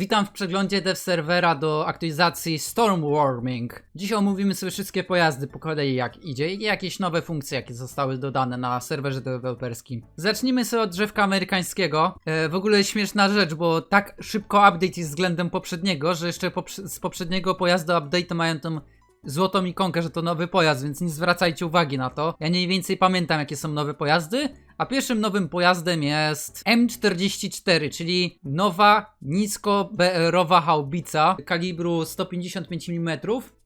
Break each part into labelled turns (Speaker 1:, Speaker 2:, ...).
Speaker 1: Witam w przeglądzie dev serwera do aktualizacji Stormwarming. Dzisiaj omówimy sobie wszystkie pojazdy po kolei jak idzie i jakieś nowe funkcje jakie zostały dodane na serwerze deweloperskim. Zacznijmy sobie od drzewka amerykańskiego. E, w ogóle śmieszna rzecz, bo tak szybko update jest względem poprzedniego, że jeszcze poprze- z poprzedniego pojazdu update mają tą złotą ikonkę, że to nowy pojazd, więc nie zwracajcie uwagi na to. Ja mniej więcej pamiętam jakie są nowe pojazdy, a pierwszym nowym pojazdem jest M44, czyli nowa nisko-BR-owa haubica kalibru 155 mm.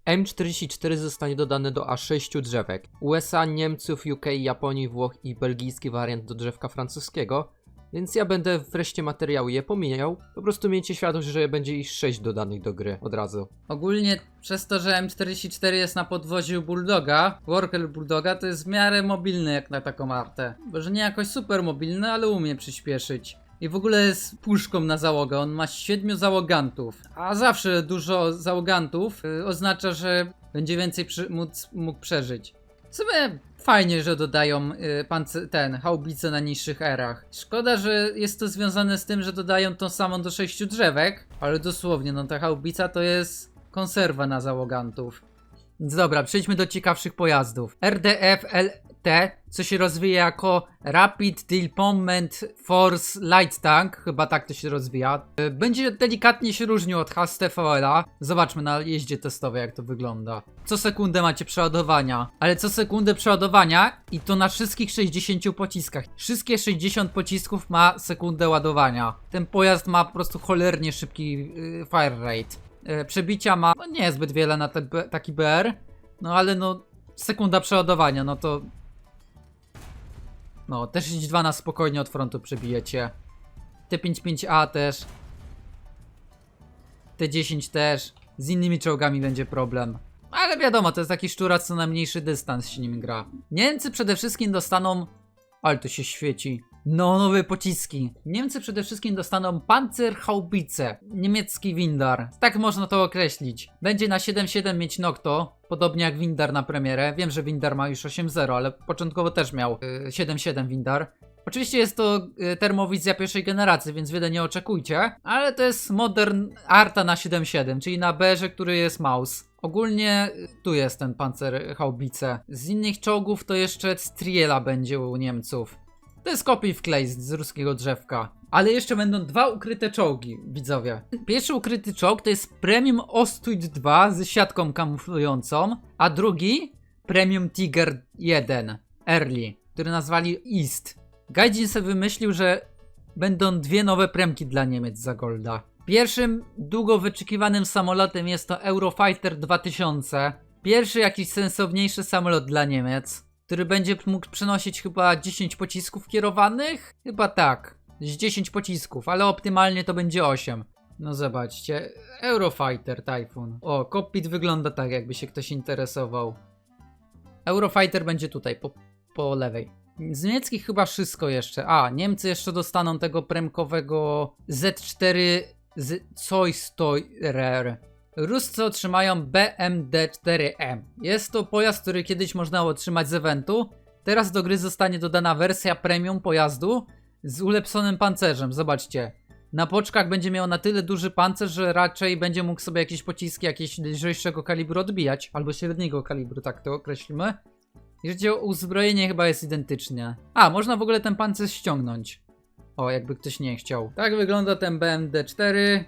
Speaker 2: M44 zostanie dodane do aż 6 drzewek. USA, Niemców, UK, Japonii, Włoch i belgijski wariant do drzewka francuskiego. Więc ja będę w reszcie materiału je pomijał. Po prostu miejcie świadomość, że będzie ich 6 dodanych do gry od razu.
Speaker 1: Ogólnie przez to, że M44 jest na podwoziu Bulldoga, Worker Bulldoga, to jest w miarę mobilny jak na taką artę. Może nie jakoś super mobilny, ale umie przyspieszyć. I w ogóle jest puszką na załogę, on ma 7 załogantów. A zawsze dużo załogantów y, oznacza, że będzie więcej przy, móc, mógł przeżyć. W sumie fajnie, że dodają y, ten, haubice na niższych erach. Szkoda, że jest to związane z tym, że dodają tą samą do sześciu drzewek, ale dosłownie, no ta haubica to jest konserwa na załogantów. Dobra, przejdźmy do ciekawszych pojazdów. RDF LT, co się rozwija jako Rapid Deployment Force Light Tank, chyba tak to się rozwija. Y, Będzie delikatnie się różnił od HSTVL-a. Zobaczmy na jeździe testowej jak to wygląda. Co sekundę macie przeładowania, ale co sekundę przeładowania i to na wszystkich 60 pociskach. Wszystkie 60 pocisków ma sekundę ładowania. Ten pojazd ma po prostu cholernie szybki yy, fire rate. Yy, przebicia ma no, niezbyt wiele na te, B- taki BR, no ale no sekunda przeładowania, no to no, też 2 na spokojnie od frontu przebijecie. T55A też. T10 też. Z innymi czołgami będzie problem. Ale wiadomo, to jest taki szczurac, co na mniejszy dystans się nim gra. Niemcy przede wszystkim dostaną... Ale to się świeci. No, nowe pociski. Niemcy przede wszystkim dostaną Panzerhaubitze, niemiecki Windar. Tak można to określić. Będzie na 7.7 mieć Nocto, podobnie jak Windar na premierę. Wiem, że Windar ma już 8.0, ale początkowo też miał y, 7.7 Windar. Oczywiście jest to y, termowizja pierwszej generacji, więc wiele nie oczekujcie, ale to jest modern Arta na 7.7, czyli na berze, który jest mouse. Ogólnie y, tu jest ten pancer haubice. Z innych czołgów to jeszcze Striela będzie u Niemców. To jest kopiuj wklej z, z ruskiego drzewka. Ale jeszcze będą dwa ukryte czołgi, widzowie. Pierwszy ukryty czołg to jest Premium Ostuit 2 z siatką kamuflującą, a drugi Premium Tiger 1 Early, który nazwali East. Gaijin sobie wymyślił, że będą dwie nowe premki dla Niemiec za Golda. Pierwszym długo wyczekiwanym samolotem jest to Eurofighter 2000. Pierwszy jakiś sensowniejszy samolot dla Niemiec, który będzie mógł przenosić chyba 10 pocisków kierowanych? Chyba tak. Z 10 pocisków, ale optymalnie to będzie 8. No zobaczcie, Eurofighter Typhoon. O, cockpit wygląda tak, jakby się ktoś interesował. Eurofighter będzie tutaj, po, po lewej. Z niemieckich chyba wszystko jeszcze. A, Niemcy jeszcze dostaną tego premkowego Z4 z Zoistorer. Ruscy otrzymają BMD4M. Jest to pojazd, który kiedyś można otrzymać z eventu. Teraz do gry zostanie dodana wersja premium pojazdu z ulepszonym pancerzem. Zobaczcie. Na poczkach będzie miał na tyle duży pancerz, że raczej będzie mógł sobie jakieś pociski jakieś lżejszego kalibru odbijać, albo średniego kalibru, tak to określimy. Jeżeli o uzbrojenie, chyba jest identycznie. A, można w ogóle ten pancerz ściągnąć. O, jakby ktoś nie chciał. Tak wygląda ten BMD4.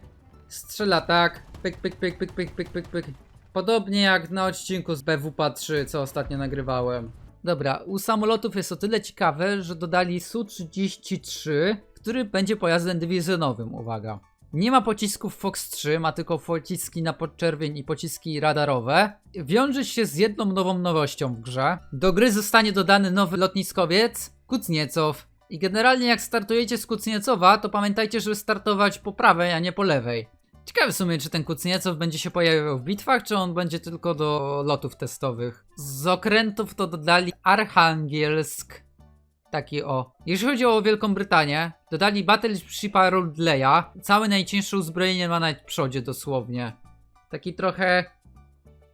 Speaker 1: Strzela tak. Pyk, pyk, pyk, pyk, pyk, pyk, pyk, pyk. Podobnie jak na odcinku z BWP3, co ostatnio nagrywałem. Dobra, u samolotów jest o tyle ciekawe, że dodali Su-33, który będzie pojazdem dywizjonowym, uwaga. Nie ma pocisków Fox 3, ma tylko pociski na podczerwień i pociski radarowe. Wiąże się z jedną nową nowością w grze. Do gry zostanie dodany nowy lotniskowiec, Kucniecow. I generalnie jak startujecie z Kucniecowa, to pamiętajcie, żeby startować po prawej, a nie po lewej. Ciekawe w sumie, czy ten Kucniecow będzie się pojawiał w bitwach, czy on będzie tylko do lotów testowych. Z okrętów to dodali Archangelsk. Taki o. Jeżeli chodzi o Wielką Brytanię, dodali Battleshipa Rodleya. Całe najcięższe uzbrojenie ma na przodzie dosłownie. Taki trochę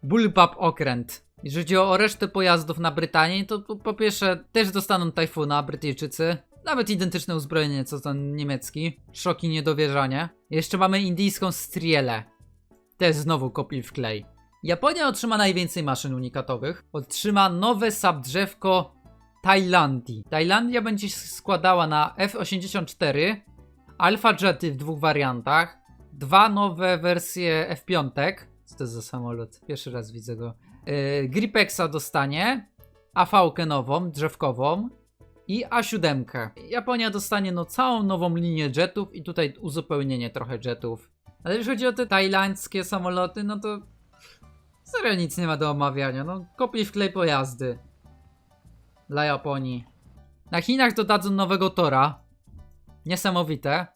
Speaker 1: bullpup okręt. Jeżeli chodzi o resztę pojazdów na Brytanii, to po, po pierwsze też dostaną Tajfuna Brytyjczycy. Nawet identyczne uzbrojenie co ten niemiecki. Szok i niedowierzanie. Jeszcze mamy indyjską strielę. Jest znowu kopiuj w klej. Japonia otrzyma najwięcej maszyn unikatowych. Otrzyma nowe subdrzewko Tajlandii. Tajlandia będzie się składała na F-84, Alpha Jety w dwóch wariantach, dwa nowe wersje F-5. Co to jest za samolot? Pierwszy raz widzę go. Yy, Gripexa dostanie, AV-kę nową, drzewkową i A7. Japonia dostanie no całą nową linię jetów i tutaj uzupełnienie trochę jetów. Ale jeżeli chodzi o te tajlandzkie samoloty, no to serio nic nie ma do omawiania. No kopiuj w klej pojazdy dla Japonii. Na Chinach dodadzą nowego tora. Niesamowite.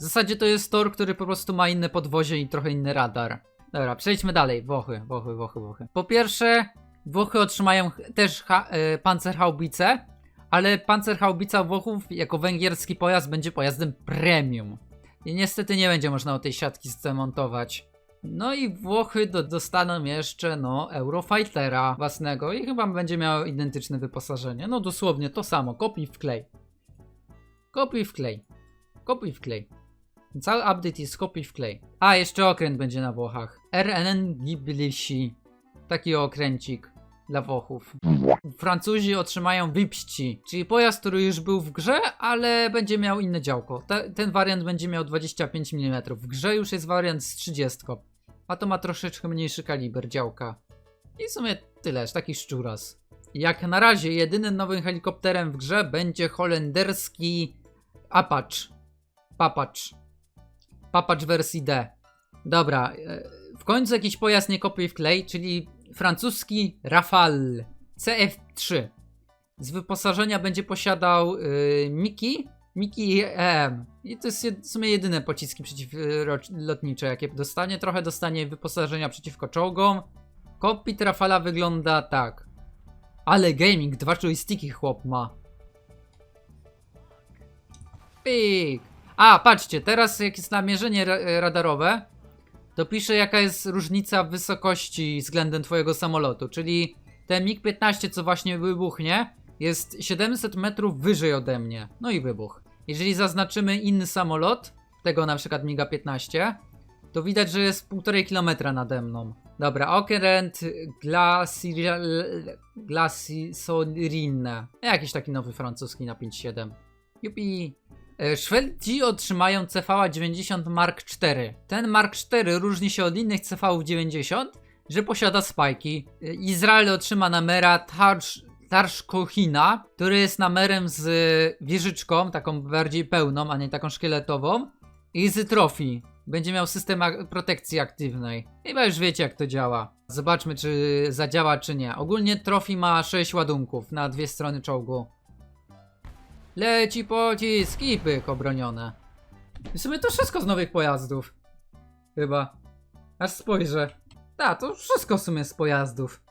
Speaker 1: W zasadzie to jest tor, który po prostu ma inne podwozie i trochę inny radar. Dobra, przejdźmy dalej. Włochy, Włochy, Włochy, Włochy. Po pierwsze, Włochy otrzymają też ha- e, pancerhaubice, ale pancerhaubica Włochów jako węgierski pojazd będzie pojazdem premium. I niestety nie będzie można o tej siatki zdemontować. No i Włochy do, dostaną jeszcze, no, Eurofightera własnego i chyba będzie miał identyczne wyposażenie. No dosłownie to samo, kopiuj w klej. Kopiuj w klej. Kopiuj w klej. Cały update jest kopiuj w klej. A, jeszcze okręt będzie na Włochach. RNN Giblisi. Taki okręcik dla Włochów. Francuzi otrzymają Wipści, czyli pojazd, który już był w grze, ale będzie miał inne działko. Te, ten wariant będzie miał 25 mm. W grze już jest wariant z 30, a to ma troszeczkę mniejszy kaliber działka. I w sumie tyleż, taki szczuras. Jak na razie jedynym nowym helikopterem w grze będzie holenderski Apache. Papacz. Papacz wersji D. Dobra, e, w końcu jakiś pojazd nie kopiuj w klej, czyli francuski Rafale CF3. Z wyposażenia będzie posiadał yy, Miki, Miki EM. I to jest w sumie jedyne pociski przeciwlotnicze, jakie dostanie. Trochę dostanie wyposażenia przeciwko czołgom. Kokpit Rafala wygląda tak. Ale gaming, dwa joysticki chłop ma. Pik. A, patrzcie, teraz jak jest namierzenie ra radarowe, to pisze jaka jest różnica wysokości względem twojego samolotu, czyli ten MiG-15 co właśnie wybuchnie jest 700 metrów wyżej ode mnie. No i wybuch. Jeżeli zaznaczymy inny samolot, tego na przykład MiGa-15, to widać, że jest 1,5 km nade mną. Dobra, okręt Glacisorinne. Jakiś taki nowy francuski na 5.7. Jupi. E, Szwedzi otrzymają CVA 90 Mark IV. Ten Mark IV różni się od innych CV 90, że posiada spajki. E, Izrael otrzyma namera Tarsz, Tarszkochina, który jest namerem z wieżyczką, taką bardziej pełną, a nie taką szkieletową. I z trofii. Będzie miał system protekcji aktywnej. Chyba już wiecie jak to działa. Zobaczmy czy zadziała czy nie. Ogólnie trofii ma 6 ładunków na dwie strony czołgu. Leci pocisk i pyk obronione. W sumie to wszystko z nowych pojazdów. Chyba. Aż spojrzę. Tak, to wszystko w sumie z pojazdów.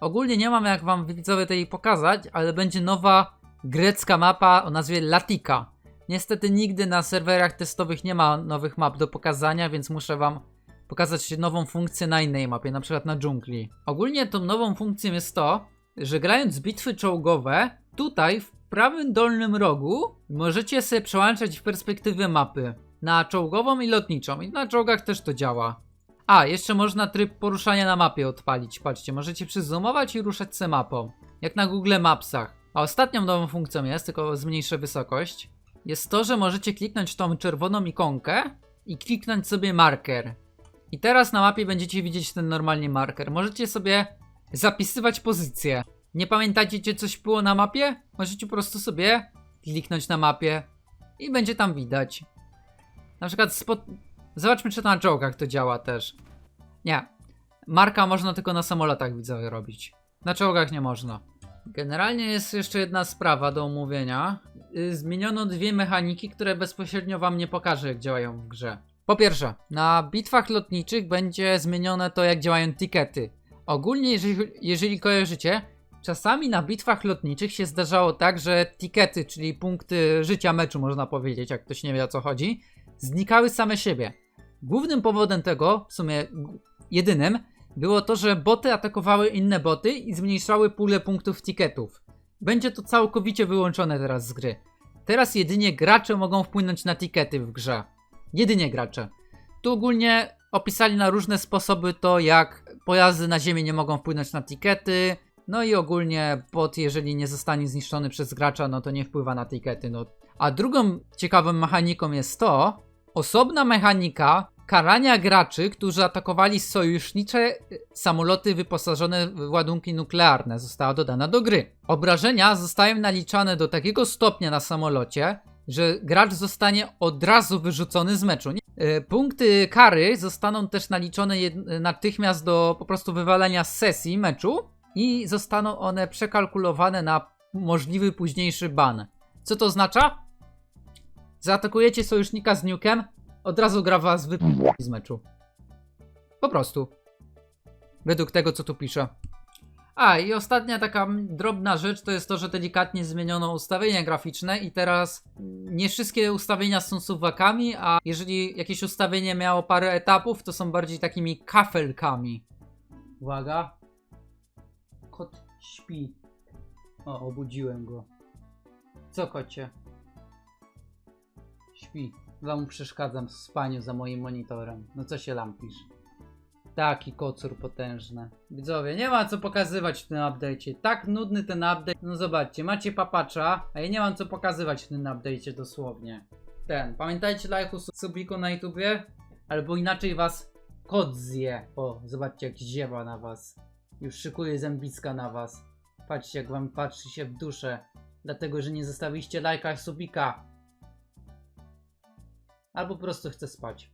Speaker 1: Ogólnie nie mam jak wam widzowie tej pokazać, ale będzie nowa grecka mapa o nazwie Latika. Niestety nigdy na serwerach testowych nie ma nowych map do pokazania, więc muszę wam pokazać nową funkcję na innej mapie, na przykład na dżungli. Ogólnie tą nową funkcją jest to, że grając bitwy czołgowe, tutaj w prawym dolnym rogu możecie sobie przełączać w perspektywę mapy na czołgową i lotniczą. I na czołgach też to działa. A, jeszcze można tryb poruszania na mapie odpalić. Patrzcie, możecie przyzoomować i ruszać se mapą. Jak na Google Mapsach. A ostatnią nową funkcją jest, tylko zmniejszę wysokość, jest to, że możecie kliknąć tą czerwoną ikonkę i kliknąć sobie marker. I teraz na mapie będziecie widzieć ten normalnie marker. Możecie sobie zapisywać pozycję. Nie pamiętacie, gdzie coś było na mapie? Możecie po prostu sobie kliknąć na mapie i będzie tam widać. Na przykład spod... Zobaczmy, czy to na czołgach to działa też. Nie. Marka można tylko na samolotach widzowie robić. Na czołgach nie można. Generalnie jest jeszcze jedna sprawa do omówienia. Y, Zmieniono dwie mechaniki, które bezpośrednio wam nie pokażę, jak działają w grze. Po pierwsze, na bitwach lotniczych będzie zmienione to, jak działają tikety. Ogólnie, jeżeli, jeżeli kojarzycie, czasami na bitwach lotniczych się zdarzało tak, że tikety, czyli punkty życia meczu, można powiedzieć, jak ktoś nie wie o co chodzi, znikały same siebie. Głównym powodem tego, w sumie jedynym, było to, że boty atakowały inne boty i zmniejszały pulę punktów tiketów. Będzie to całkowicie wyłączone teraz z gry. Teraz jedynie gracze mogą wpłynąć na tikety w grze. Jedynie gracze. Tu ogólnie opisali na różne sposoby to, jak pojazdy na ziemię nie mogą wpłynąć na tikety. No i ogólnie bot, jeżeli nie zostanie zniszczony przez gracza, no to nie wpływa na tikety. No. A drugą ciekawą mechaniką jest to, osobna mechanika karania graczy, którzy atakowali sojusznicze y, samoloty wyposażone w ładunki nuklearne została dodana do gry. Obrażenia zostają naliczane do takiego stopnia na samolocie, że gracz zostanie od razu wyrzucony z meczu. Y, Punkty kary zostaną też naliczone natychmiast do po prostu wywalenia z sesji meczu i zostaną one przekalkulowane na możliwy późniejszy ban. Co to oznacza? Zaatakujecie sojusznika z nukem, od razu gra was wy... z meczu. Po prostu. Według tego, co tu pisze. A, i ostatnia taka drobna rzecz to jest to, że delikatnie zmieniono ustawienia graficzne i teraz nie wszystkie ustawienia są suwakami, a jeżeli jakieś ustawienie miało parę etapów, to są bardziej takimi kafelkami. Uwaga. Kot śpi. O, obudziłem go. Co kocie? Śpi. Wam przeszkadzam w spaniu za moim monitorem. No co się lampisz? Taki kocur potężny. Widzowie, nie ma co pokazywać w tym update'cie. Tak nudny ten update. No zobaczcie, macie papacza, a ja nie mam co pokazywać w tym update'cie dosłownie. Ten, pamiętajcie lajku, subiku na YouTubie, albo inaczej was kot zje. O, zobaczcie jak ziewa na was. Już szykuje zębiska na was. Patrzcie jak wam patrzy się w duszę. Dlatego, że nie zostawiliście lajka subika. Albo po prostu chce spać.